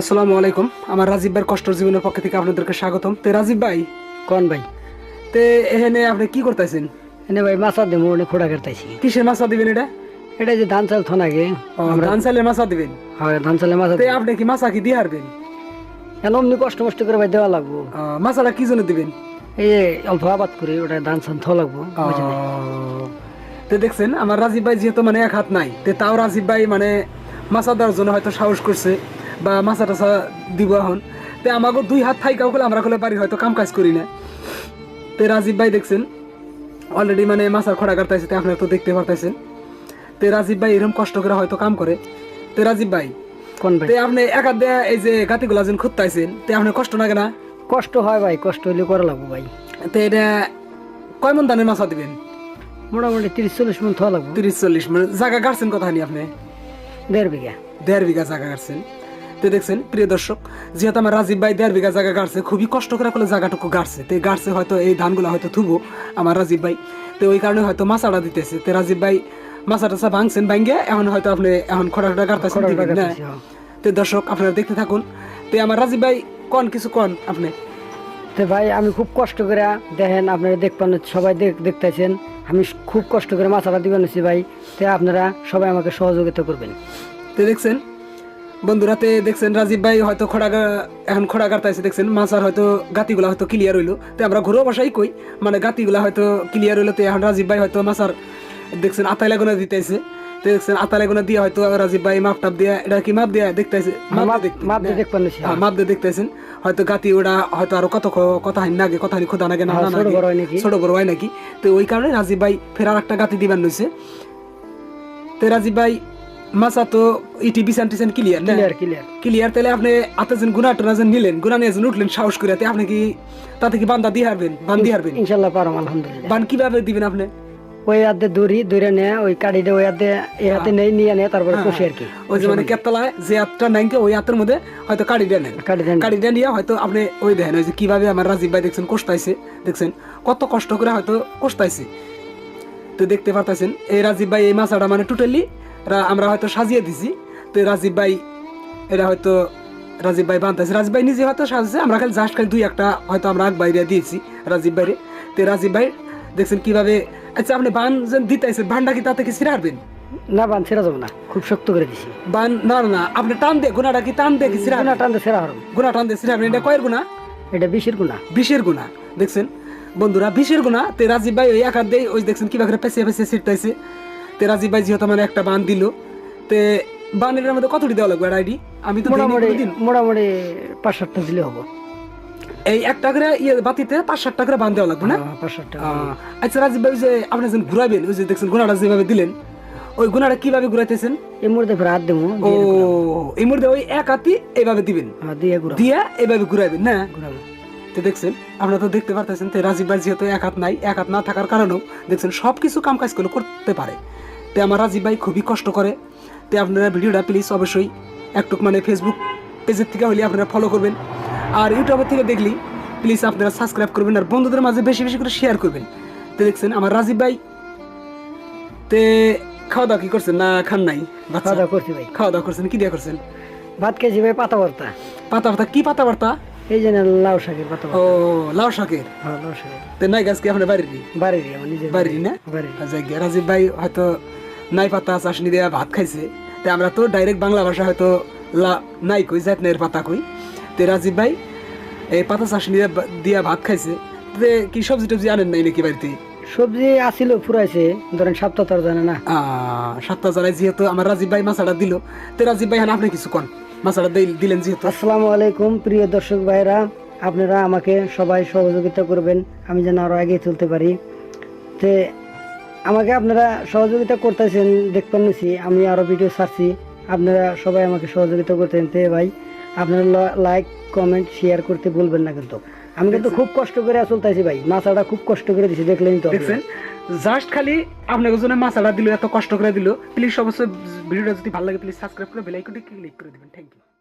আসসালামু আলাইকুম। আমার রাজীব ভাইয়ের কষ্ট জীবনের পক্ষ থেকে আপনাদেরকে স্বাগতম। তে রাজীব ভাই। কোন ভাই? তে এখানে আপনি কি করতেছেন? এনে ভাই মাছা দেবো অনেক খোড়া কাটতাইছি কিসের মাছা দিবেন এটা? এটা যে ধান চাল থন আগে ধান চালের মাছা দিবেন? হয় ধান চালে মাছা তে আপনি কি মাছা কি দিয়ে হারবেন? এন অমনি কষ্ট মষ্ট করে ভাই দেওয়া লাগবো? মাছাটা কি জন্য দিবেন? এই যে অল্প আবাদ করি ওটা ধান চান থ লাগবো তে দেখছেন আমার রাজীব ভাই যেহেতু মানে এক হাত নাই তে তাও রাজীব ভাই মানে মাছা দেওয়ার জন্য হয়তো সাহস করছে। বা মাছা টাছা দিব এখন। তে আমাকে দুই হাত থাইকাও বলে আমরা কলে বাড়ির হয়তো কাম কাজ করি না। তে রাজীব ভাই দেখছেন? অলরেডি মানে মাছার খড়া কাটতেছে তে আপনারা তো দেখতে পারতেছেন। তে রাজীব ভাই এরকম কষ্ট করে হয়তো কাম করে। তে রাজীব ভাই কোন ভাই? আপনি এক দিয়ে এই যে গাতিগুলা যেন খুঁজতাইছেন তে আপনার কষ্ট লাগে না? কষ্ট হয় ভাই কষ্ট হইলে করা লাগবো ভাই। তে এটা কয় মন দানের মাছা দিবেন? মোটামুটি তিরিশ চল্লিশ মিনিট থ লাগবো। তিরিশ চল্লিশ মিনিট জায়গা কাটছেন কথা নি আপনি? দেড় বিঘা। দেড় বিঘা জায়গা কাটছেন। তো দেখছেন প্রিয় দর্শক যেহেতু আমার রাজীব ভাই দেড় বিঘা জায়গা গাড়ছে খুবই কষ্ট করে করলে জায়গাটুকু গাড়ছে। তো গাড়ছে হয়তো এই ধানগুলো হয়তো থুবো আমার রাজীব ভাই। তো ওই কারণে হয়তো মাছাটা দিতেছে। তো রাজীব ভাই মাছা টাছা ভাঙছেন ভাঙ্গে এখন হয়তো আপনি এখন খড়া খড়া গাড়তেছেন দিবেন না হ্যাঁ। তো দর্শক আপনারা দেখতে থাকুন। তো আমার রাজীব ভাই কন কিছু কন আপনি? তো ভাই আমি খুব কষ্ট করে দেখেন আপনারা দেখবেন সবাই দেখ- দেখতেছেন। আমি খুব কষ্ট করে মাছাটা দিবেন ভাই। তো আপনারা সবাই আমাকে সহযোগিতা করবেন। তো দেখছেন বন্ধুরাতে দেখছেন রাজীব ভাই হয়তো খড়াগা এখন খড়া গাড়তাইছে দেখছেন? মাছার হয়তো গাতিগুলা হয়তো ক্লিয়ার হইল। তো আমরা ঘুরো বসাই কই মানে গাতিগুলা হয়তো ক্লিয়ার হইল তো এখন রাজীব ভাই হয়তো মাছার দেখছেন আতাই লাগুনা দিতেছে। তো দেখছেন আতাই লাগুনা দিয়ে হয়তো রাজীব ভাই মাপ টাপ দিয়ে এটা কি মাপ দিয়ে দেখতেছে? মাপ দিয়ে দেখতে- মাপ দিয়ে হ্যাঁ, মাপ দিয়ে দেখতেছেন। হয়তো গাতি ওটা হয়তো আরও কত কথা হানি নাগে কথা হানি খোদা নাগে না হ্যাঁ, না ছোট বড় হয় নাকি? ছোট বড় হয় নাকি? তো ওই কারণে রাজীব ভাই ফের আর একটা গাতি দিবেন নইছে তো রাজীব ভাই মাছা তো ইটি বিছান টিছান ক্লিয়ার না? ক্লিয়ার ক্লিয়ার ক্লিয়ার তাহলে আপনি আতে যেন গুনা টোনা যেন নিলেন গুনা নিয়ে যেন উঠলেন সাহস করে আপনি কি তাতে কি বান্দা দিয়ে হারবেন? বান দিয়ে হারবেন? ইনশাল্লাহ পারম আলহামদুলিল্লাহ। বান কীভাবে দিবেন আপনি? ওই হাতে দড়ি দড়ি নেয় ওই ওই হাতে এই হাতে নেই নিয়ে নেয় তারপরে কষি আর কি। ওই যে মানে কেতলায় যে নাইকে ওই আতের মধ্যে হয়তো কাড়ি দেন কাঠি দেন কাড়িটা নিয়ে হয়তো আপনি ওই দেখেন ওই যে কীভাবে আমার রাজীব ভাই দেখছেন কষ্টাইছে। দেখছেন কত কষ্ট করে হয়তো কষ্টাইছে। তো দেখতে পারতেছেন এই রাজীব ভাই এই মাছাটা মানে টোটালি আমরা হয়তো সাজিয়ে দিছি। তো রাজীব ভাই এটা হয়তো রাজীব ভাই বানতেছে। রাজীব ভাই নিজে হয়তো সাজছে আমরা খালি জাস্ট খালি দুই একটা হয়তো আমরা আগ বাইরে দিয়েছি রাজীব ভাইরে। তো রাজীব ভাই দেখছেন কীভাবে আচ্ছা আপনি বান যেন দিতেছে বানটা কি তাতে কি ছিঁড়াবেন না বান ছেড়া যাব না। খুব শক্ত করে দিছি। বান না না, আপনি টান দিয়ে গুণাটা কি টান দিয়ে কি ছিঁড়া গুণা টানতে ছেড়া হরম গুণা টান দিয়ে ছিঁড়াবেন এটা কয়ের গুণা? এটা বিশের গুণা। বিশের গুণা দেখছেন? বন্ধুরা বিশের গুণা তে রাজীব ভাই ওই একার দিয়ে ওই দেখছেন কীভাবে করে পেঁচিয়ে পেঁচিয়ে ছিটতাইছে তে রাজীব ভাই যেহেতু মানে একটা বান দিল তে বানের মধ্যে কতটি দেওয়া লাগবে আইডি? আমি তো মোটামুটি মোটামুটি পাঁচ সাতটা দিলে হব। এই একটা করে ইয়ে বাতিতে পাঁচ সাত টাকা বান দেওয়া লাগবে না? হ্যাঁ, পাঁচ সাতটা আহ, আচ্ছা রাজীব ভাই যে আপনি যখন ঘুরাবেন ওই যে দেখছেন গুণাটা যেভাবে দিলেন ওই গুণাটা কীভাবে ঘুরাইতেছেন? এই মুহূর্তে হাত দেবো ও এই মুহূর্তে ওই এক হাতি এইভাবে দিবেন? হ্যাঁ, দিয়ে ঘুরা দিয়া এইভাবে ঘুরাবেন না? তো দেখছেন আপনারা তো দেখতে পারতেছেন তো রাজীব ভাই যেহেতু এক হাত নাই এক হাত না থাকার কারণেও দেখছেন সব কিছু কাম কাজ করতে পারে। তো আমার রাজীব ভাই খুবই কষ্ট করে। তো আপনারা ভিডিওটা প্লিজ অবশ্যই একটু মানে ফেসবুক পেজের থেকে হলে আপনারা ফলো করবেন। আর ইউটিউবের থেকে দেখলি প্লিজ আপনারা সাবস্ক্রাইব করবেন আর বন্ধুদের মাঝে বেশি বেশি করে শেয়ার করবেন। তো দেখছেন আমার রাজীব ভাই। তে খাওয়া দাওয়া কি করছেন না খান নাই? খাওয়া দাওয়া করছি ভাই। খাওয়া দাওয়া করছেন কি দিয়ে করছেন? ভাত খেয়েছি ভাই পাতা ভর্তা পাতা পাতা কি পাতা বার্তা এই যে লাউ শাকের পাতা ও লাউ শাকের? হ্যাঁ লাউ শাকের। তো নাই গাছ কি আপনার বাড়ির আমার নিজের বাড়ির না? বাড়ির আচ্ছা, রাজীব ভাই হয়তো নাই পাতা চাষনি দেয়া ভাত খাইছে। তে আমরা তো ডাইরেক্ট বাংলা ভাষা হয়তো লা- নাই কই জাতনের পাতা কই। তে রাজীব ভাই এই পাতা চাষনি দিয়া ভাত খাইছে। তে কি সবজি টবজি আনেন নাই নাকি বাড়িতে? সবজি আসিল ফুরাইছে। ধরেন সপ্তাহ তো আর জানে না। সাতটা জানাই যেহেতু আমার রাজীব ভাই মাছাটা দিল। তে রাজীব ভাই হ্যাঁ আপনি কিছু কন। মাছাটা দিল- দিলেন যেহেতু। আসসালামু আলাইকুম প্রিয় দর্শক ভাইরা আপনারা আমাকে সবাই সহযোগিতা করবেন। আমি যেন আরও এগিয়ে চলতে পারি। তে আমাকে আপনারা সহযোগিতা করতেছেন দেখতে নিছি আমি আরও ভিডিও ছাড়ছি। আপনারা সবাই আমাকে সহযোগিতা করতেন তে ভাই আপনারা লাইক কমেন্ট শেয়ার করতে ভুলবেন না কিন্তু। আমি কিন্তু খুব কষ্ট করে চলতেছি ভাই। মাছাটা খুব কষ্ট করে দিছি দেখলেন তো দেখছেন? জাস্ট খালি আপনাকে জন্য মাছাটা দিল এত কষ্ট করে দিল। প্লিজ অবশ্যই ভিডিওটা যদি ভালো লাগে প্লিজ সাবস্ক্রাইব করে বেল আইকনটি ক্লিক করে দিবেন। Thank you